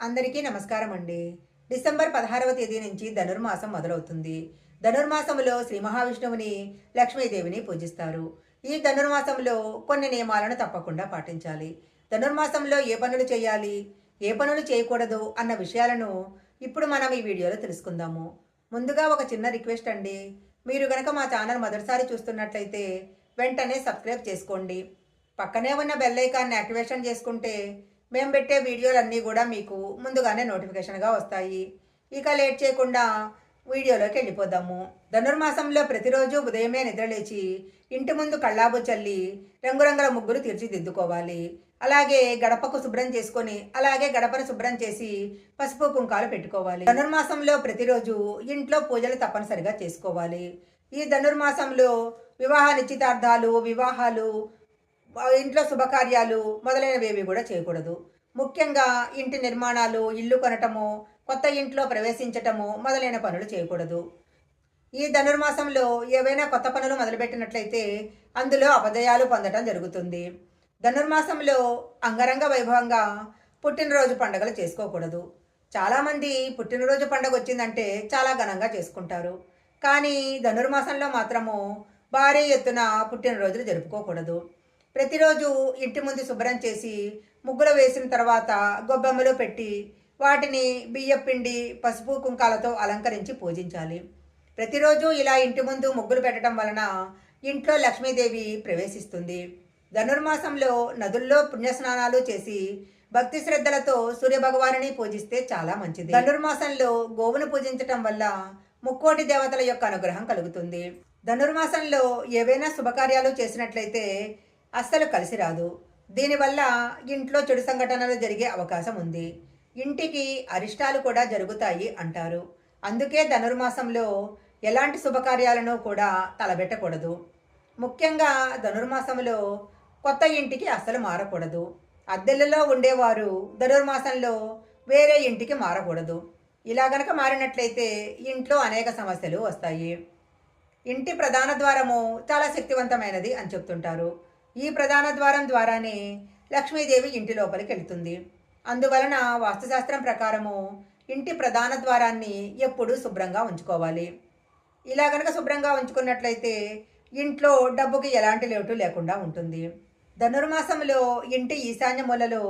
అందరికీ నమస్కారం అండి డిసెంబర్ పదహారవ తేదీ నుంచి ధనుర్మాసం మొదలవుతుంది. ధనుర్మాసంలో శ్రీ మహావిష్ణువుని లక్ష్మీదేవిని పూజిస్తారు. ఈ ధనుర్మాసంలో కొన్ని నియమాలను తప్పకుండా పాటించాలి. ధనుర్మాసంలో ఏ పనులు చేయాలి ఏ పనులు చేయకూడదు అన్న విషయాలను ఇప్పుడు మనం ఈ వీడియోలో తెలుసుకుందాము. ముందుగా ఒక చిన్న రిక్వెస్ట్ అండి. మీరు గనక మా ఛానల్ మొదటిసారి చూస్తున్నట్లయితే వెంటనే సబ్స్క్రైబ్ చేసుకోండి. పక్కనే ఉన్న బెల్ ఐకాన్ని యాక్టివేషన్ చేసుకుంటే మేము పెట్టే వీడియోలన్నీ కూడా మీకు ముందుగానే నోటిఫికేషన్గా వస్తాయి. ఇక లేట్ చేయకుండా వీడియోలోకి వెళ్ళిపోదాము. ధనుర్మాసంలో ప్రతిరోజు ఉదయమే నిద్రలేచి ఇంటి ముందు కళ్ళాబు చల్లి రంగురంగుల ముగ్గురు తీర్చిదిద్దుకోవాలి. అలాగే గడపకు శుభ్రం చేసుకొని అలాగే గడపను శుభ్రం చేసి పసుపు కుంకాలు పెట్టుకోవాలి. ధనుర్మాసంలో ప్రతిరోజు ఇంట్లో పూజలు తప్పనిసరిగా చేసుకోవాలి. ఈ ధనుర్మాసంలో వివాహ నిశ్చితార్థాలు వివాహాలు ఇంట్లో శుభకార్యాలు మొదలైనవేవి కూడా చేయకూడదు. ముఖ్యంగా ఇంటి నిర్మాణాలు ఇల్లు కొనటము కొత్త ఇంట్లో ప్రవేశించటము మొదలైన పనులు చేయకూడదు. ఈ ధనుర్మాసంలో ఏవైనా కొత్త పనులు మొదలుపెట్టినట్లయితే అందులో అపజయాలు పొందటం జరుగుతుంది. ధనుర్మాసంలో అంగరంగ వైభవంగా పుట్టినరోజు పండుగలు చేసుకోకూడదు. చాలామంది పుట్టినరోజు పండుగ వచ్చిందంటే చాలా ఘనంగా చేసుకుంటారు. కానీ ధనుర్మాసంలో మాత్రము భారీ ఎత్తున పుట్టినరోజులు జరుపుకోకూడదు. ప్రతిరోజు ఇంటి ముందు శుభ్రం చేసి ముగ్గులు వేసిన తర్వాత గొబ్బెమ్మలు పెట్టి వాటిని బియ్యం పిండి పసుపు కుంకాలతో అలంకరించి పూజించాలి. ప్రతిరోజు ఇలా ఇంటి ముందు ముగ్గులు పెట్టడం వలన ఇంట్లో లక్ష్మీదేవి ప్రవేశిస్తుంది. ధనుర్మాసంలో నదుల్లో పుణ్యస్నానాలు చేసి భక్తి శ్రద్ధలతో సూర్యభగవానుని పూజిస్తే చాలా మంచిది. ధనుర్మాసంలో గోవును పూజించటం వల్ల ముక్కోటి దేవతల యొక్క అనుగ్రహం కలుగుతుంది. ధనుర్మాసంలో ఏవైనా శుభకార్యాలు చేసినట్లయితే అస్సలు కలిసి రాదు. దీనివల్ల ఇంట్లో చెడు సంఘటనలు జరిగే అవకాశం ఉంది. ఇంటికి అరిష్టాలు కూడా జరుగుతాయి అంటారు. అందుకే ధనుర్మాసంలో ఎలాంటి శుభకార్యాలను కూడా తలబెట్టకూడదు ముఖ్యంగా ధనుర్మాసంలో కొత్త ఇంటికి అస్సలు మారకూడదు. అద్దెలలో ఉండేవారు ధనుర్మాసంలో వేరే ఇంటికి మారకూడదు. ఇలా గనక మారినట్లయితే ఇంట్లో అనేక సమస్యలు వస్తాయి. ఇంటి ప్రధాన ద్వారము చాలా శక్తివంతమైనది అని చెప్తుంటారు. ఈ ప్రధాన ద్వారం ద్వారానే లక్ష్మీదేవి ఇంటి లోపలికి వెళ్తుంది. అందువలన వాస్తుశాస్త్రం ప్రకారము ఇంటి ప్రధాన ద్వారాన్ని ఎప్పుడూ శుభ్రంగా ఉంచుకోవాలి. ఇలా గనక శుభ్రంగా ఉంచుకున్నట్లయితే ఇంట్లో డబ్బుకి ఎలాంటి లోటు లేకుండా ఉంటుంది. ధనుర్మాసంలో ఇంటి ఈశాన్య మూలలో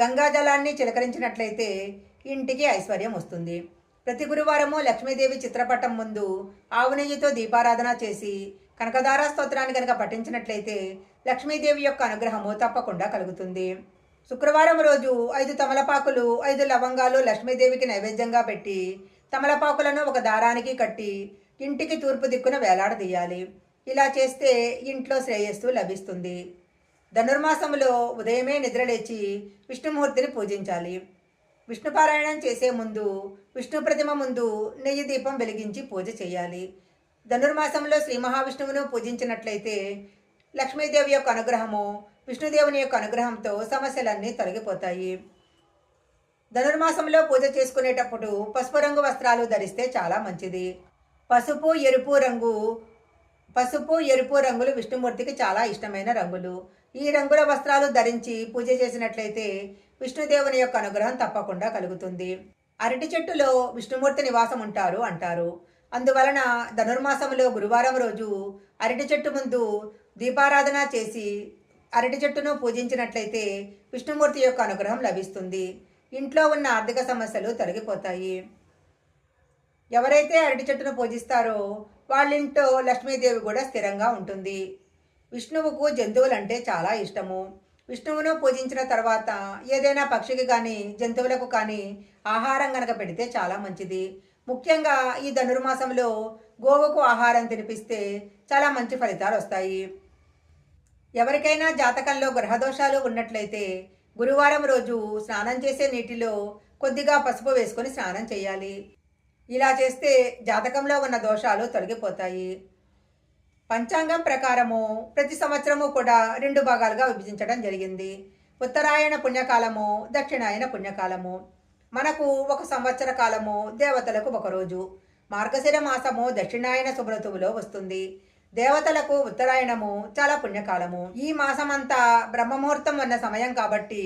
గంగా జలాన్ని చిలకరించినట్లయితే ఇంటికి ఐశ్వర్యం వస్తుంది. ప్రతి గురువారము లక్ష్మీదేవి చిత్రపటం ముందు ఆవు నెయ్యితో దీపారాధన చేసి కనకదార స్తోత్రాన్ని కనుక పఠించినట్లయితే లక్ష్మీదేవి యొక్క అనుగ్రహము తప్పకుండా కలుగుతుంది. శుక్రవారం రోజు ఐదు తమలపాకులు ఐదు లవంగాలు లక్ష్మీదేవికి నైవేద్యంగా పెట్టి తమలపాకులను ఒక దారానికి కట్టి ఇంటికి తూర్పు దిక్కున వేలాడదీయాలి. ఇలా చేస్తే ఇంట్లో శ్రేయస్సు లభిస్తుంది. ధనుర్మాసంలో ఉదయమే నిద్రలేచి విష్ణుమూర్తిని పూజించాలి. విష్ణుపారాయణం చేసే ముందు విష్ణు ప్రతిమ ముందు నెయ్యి దీపం వెలిగించి పూజ చేయాలి. ధనుర్మాసంలో శ్రీ మహావిష్ణువును పూజించినట్లయితే లక్ష్మీదేవి యొక్క అనుగ్రహము విష్ణుదేవుని యొక్క అనుగ్రహంతో సమస్యలన్నీ తొలగిపోతాయి. ధనుర్మాసంలో పూజ చేసుకునేటప్పుడు పసుపు రంగు వస్త్రాలు ధరిస్తే చాలా మంచిది. పసుపు ఎరుపు రంగు పసుపు ఎరుపు రంగులు విష్ణుమూర్తికి చాలా ఇష్టమైన రంగులు. ఈ రంగుల వస్త్రాలు ధరించి పూజ చేసినట్లయితే విష్ణుదేవుని యొక్క అనుగ్రహం తప్పకుండా కలుగుతుంది. అరటి చెట్టులో విష్ణుమూర్తి నివాసం ఉంటారు అంటారు. అందువలన ధనుర్మాసంలో గురువారం రోజు అరటి చెట్టు ముందు దీపారాధన చేసి అరటి చెట్టును పూజించినట్లయితే విష్ణుమూర్తి యొక్క అనుగ్రహం లభిస్తుంది. ఇంట్లో ఉన్న ఆర్థిక సమస్యలు తొలగిపోతాయి. ఎవరైతే అరటి చెట్టును పూజిస్తారో వాళ్ళింట్లో లక్ష్మీదేవి కూడా స్థిరంగా ఉంటుంది. విష్ణువుకు జంతువులంటే చాలా ఇష్టము. విష్ణువును పూజించిన తర్వాత ఏదైనా పక్షికి కానీ జంతువులకు కానీ ఆహారం కనుక పెడితే చాలా మంచిది. ముఖ్యంగా ఈ ధనుర్మాసంలో గోవుకు ఆహారం తినిపిస్తే చాలా మంచి ఫలితాలు వస్తాయి. ఎవరికైనా జాతకంలో గ్రహదోషాలు ఉన్నట్లయితే గురువారం రోజు స్నానం చేసే నీటిలో కొద్దిగా పసుపు వేసుకొని స్నానం చేయాలి. ఇలా చేస్తే జాతకంలో ఉన్న దోషాలు తొలగిపోతాయి. పంచాంగం ప్రకారము ప్రతి సంవత్సరము కూడా రెండు భాగాలుగా విభజించడం జరిగింది. ఉత్తరాయణ పుణ్యకాలము దక్షిణాయన పుణ్యకాలము. మనకు ఒక సంవత్సర కాలము దేవతలకు ఒక రోజు. మార్గశిర మాసము దక్షిణాయన శుభ్రతువులో వస్తుంది. దేవతలకు ఉత్తరాయణము చాలా పుణ్యకాలము. ఈ మాసమంతా బ్రహ్మముహూర్తం ఉన్న సమయం కాబట్టి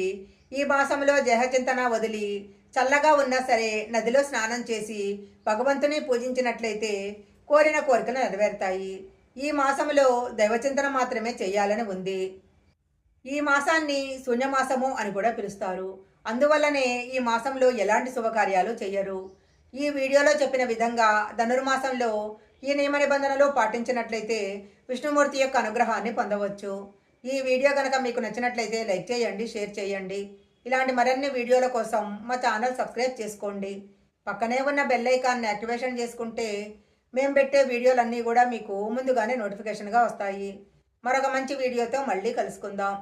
ఈ మాసంలో దేహచింతన వదిలి చల్లగా ఉన్నా సరే నదిలో స్నానం చేసి భగవంతుని పూజించినట్లయితే కోరిన కోరికలు నెరవేరుతాయి. ఈ మాసంలో దైవచింతన మాత్రమే చేయాలని ఉంది. ఈ మాసాన్ని శూన్యమాసము అని కూడా పిలుస్తారు. అందువల్లనే ఈ మాసంలో ఎలాంటి శుభకార్యాలు చెయ్యరు ఈ వీడియోలో చెప్పిన విధంగా ధనుర్మాసంలో ఈ నియమ నిబంధనలు పాటించినట్లయితే విష్ణుమూర్తి యొక్క అనుగ్రహాన్ని పొందవచ్చు. ఈ వీడియో కనుక మీకు నచ్చినట్లయితే లైక్ చేయండి షేర్ చేయండి. ఇలాంటి మరిన్ని వీడియోల కోసం మా ఛానల్ సబ్స్క్రైబ్ చేసుకోండి. పక్కనే ఉన్న బెల్ ఐకాన్ని యాక్టివేషన్ చేసుకుంటే మేము పెట్టే వీడియోలన్నీ కూడా మీకు ముందుగానే నోటిఫికేషన్గా వస్తాయి. మరొక మంచి వీడియోతో మళ్ళీ కలుసుకుందాం.